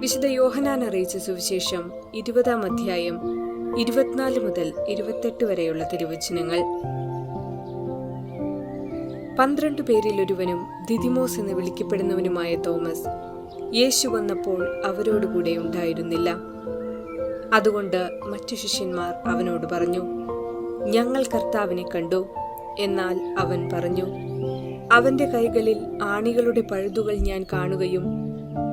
വിശുദ്ധ യോഹനാൻ അറിയിച്ച സുവിശേഷം ഇരുപതാം അധ്യായം ഇരുപത്തിനാല് മുതൽ ഇരുപത്തെട്ട് വരെയുള്ള തിരുവചനങ്ങൾ. പന്ത്രണ്ട് പേരിൽ ഒരുവനും ദിദിമോസ് എന്ന് വിളിക്കപ്പെടുന്നവനുമായ തോമസ് യേശു വന്നപ്പോൾ അവരോടുകൂടെ ഉണ്ടായിരുന്നില്ല. അതുകൊണ്ട് മറ്റു ശിഷ്യന്മാർ അവനോട് പറഞ്ഞു ഞങ്ങൾ കർത്താവിനെ കണ്ടു എന്നാൽ അവൻ പറഞ്ഞു അവന്റെ കൈകളിൽ ആണികളുടെ പഴുതുകൾ ഞാൻ കാണുകയും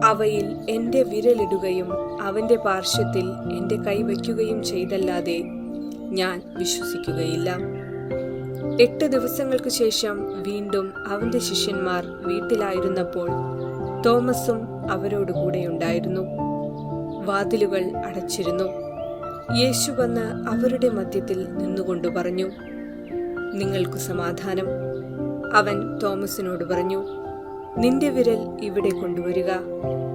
അവയിൽ എന്റെ വിരലിടുകയും അവന്റെ പാർശ്വത്തിൽ എന്റെ കൈവയ്ക്കുകയും ചെയ്തല്ലാതെ ഞാൻ വിശ്വസിക്കുകയില്ല. എട്ട് ദിവസങ്ങൾക്ക് ശേഷം വീണ്ടും അവന്റെ ശിഷ്യന്മാർ വീട്ടിലായിരുന്നപ്പോൾ തോമസും അവരോട് കൂടെയുണ്ടായിരുന്നു. വാതിലുകൾ അടച്ചിരുന്നു. യേശു വന്ന് അവരുടെ മധ്യത്തിൽ നിന്നുകൊണ്ട് പറഞ്ഞു നിങ്ങൾക്കു സമാധാനം. അവൻ തോമസിനോട് പറഞ്ഞു നിന്റെ വിരൽ ഇവിടെ കൊണ്ടുവരിക.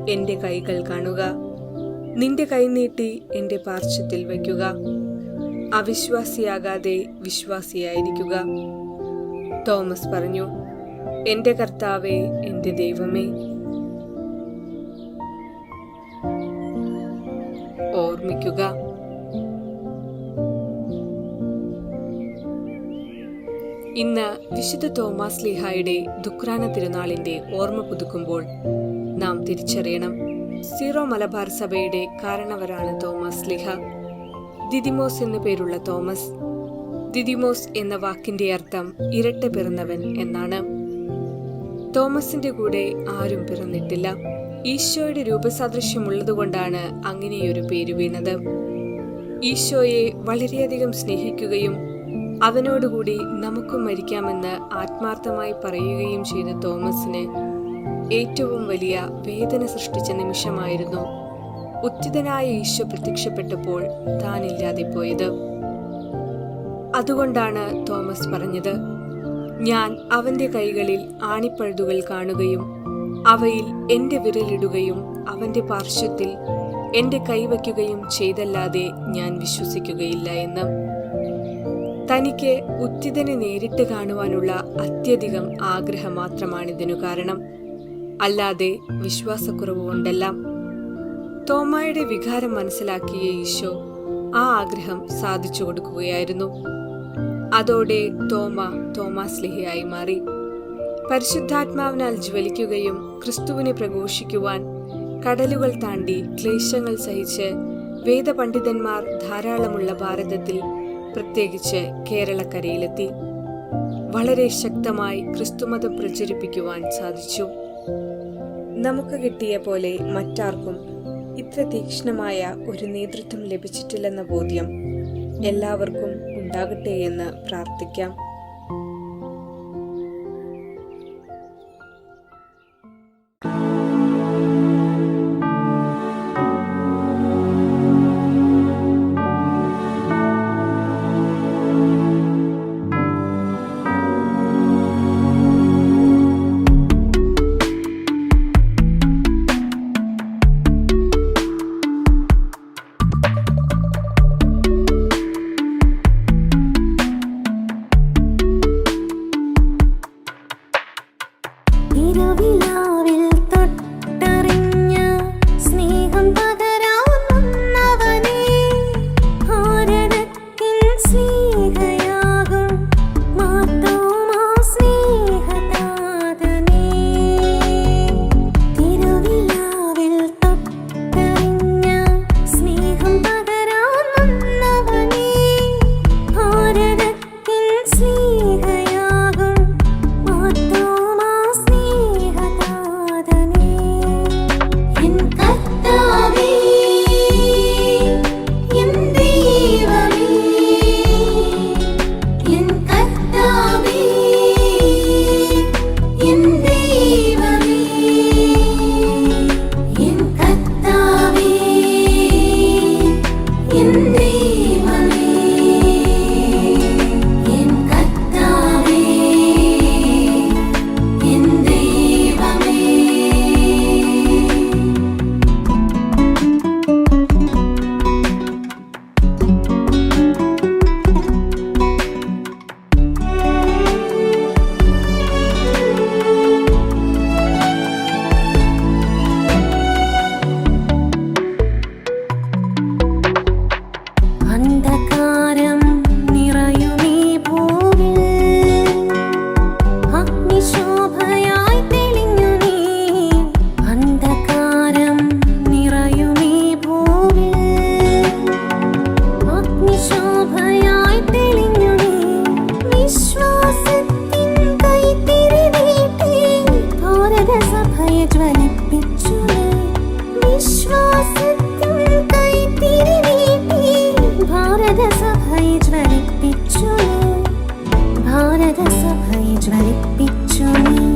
എന്റെ കൈകൾ കാണുക. നിന്റെ കൈ നീട്ടി എന്റെ പാർശ്വത്തിൽ വയ്ക്കുക. അവിശ്വാസിയാകാതെ വിശ്വാസിയായിരിക്കുക. തോമസ് പറഞ്ഞു എന്റെ കർത്താവേ എന്റെ ദൈവമേ. ഓർമ്മിക്കുക. ഇന്ന് വിശുദ്ധ തോമാസ് ലീഹായുടെ ദുക്രാന തിരുനാളിന്റെ ഓർമ്മ പുതുക്കുമ്പോൾ നാം തിരിച്ചറിയണം. സീറോ മലബാർ സഭയുടെ കാരണവരാണ് തോമസ് ലിഹ. ദിദിമോസ് എന്നു പേരുള്ള തോമസ്. ദിദിമോസ് എന്ന വാക്കിന്റെ അർത്ഥം ഇരട്ട പിറന്നവൻ എന്നാണ്. തോമസിന്റെ കൂടെ ആരും പിറന്നിട്ടില്ല. ഈശോയുടെ രൂപസാദൃശ്യമുള്ളതുകൊണ്ടാണ് അങ്ങനെയൊരു പേര് വീണത്. ഈശോയെ വളരെയധികം സ്നേഹിക്കുകയും അവനോടുകൂടി നമുക്കും മരിക്കാമെന്ന് ആത്മാർത്ഥമായി പറയുകയും ചെയ്ത തോമസിന് ഏറ്റവും വലിയ വേദന സൃഷ്ടിച്ച നിമിഷമായിരുന്നു. ഉത്തിതനായ ഈശോ പ്രത്യക്ഷപ്പെട്ടപ്പോൾ താനില്ലാതെ പോയത്. അതുകൊണ്ടാണ് തോമസ് പറഞ്ഞത് ഞാൻ അവന്റെ കൈകളിൽ ആണിപ്പഴുതുകൾ കാണുകയും അവയിൽ എന്റെ വിരലിടുകയും അവന്റെ പാർശ്വത്തിൽ എന്റെ കൈവയ്ക്കുകയും ചെയ്തല്ലാതെ ഞാൻ വിശ്വസിക്കുകയില്ല എന്ന്. തനിക്ക് ഉത്തിതനെ നേരിട്ട് കാണുവാനുള്ള അത്യധികം ആഗ്രഹം മാത്രമാണിതിനു കാരണം. അല്ലാതെ വിശ്വാസക്കുറവ് കൊണ്ടല്ല. തോമായുടെ വികാരം മനസ്സിലാക്കിയ ഈശോ ആ ആഗ്രഹം സാധിച്ചു കൊടുക്കുകയായിരുന്നു. അതോടെ തോമ തോമാസ്ലിഹയായി മാറി. പരിശുദ്ധാത്മാവിനാൽ ജ്വലിക്കുകയും ക്രിസ്തുവിനെ പ്രഘോഷിക്കുവാൻ കടലുകൾ താണ്ടി ക്ലേശങ്ങൾ സഹിച്ച് വേദപണ്ഡിതന്മാർ ധാരാളമുള്ള ഭാരതത്തിൽ പ്രത്യേകിച്ച് കേരളക്കരയിലെത്തി. വളരെ ശക്തമായി ക്രിസ്തുമതം പ്രചരിപ്പിക്കുവാൻ സാധിച്ചു. നമുക്ക് കിട്ടിയ പോലെ മറ്റാർക്കും ഇത്ര തീക്ഷ്ണമായ ഒരു നേതൃത്വം ലഭിച്ചിട്ടില്ലെന്ന ബോധ്യം എല്ലാവർക്കും ഉണ്ടാകട്ടെ എന്ന് പ്രാർത്ഥിക്കാം. to be true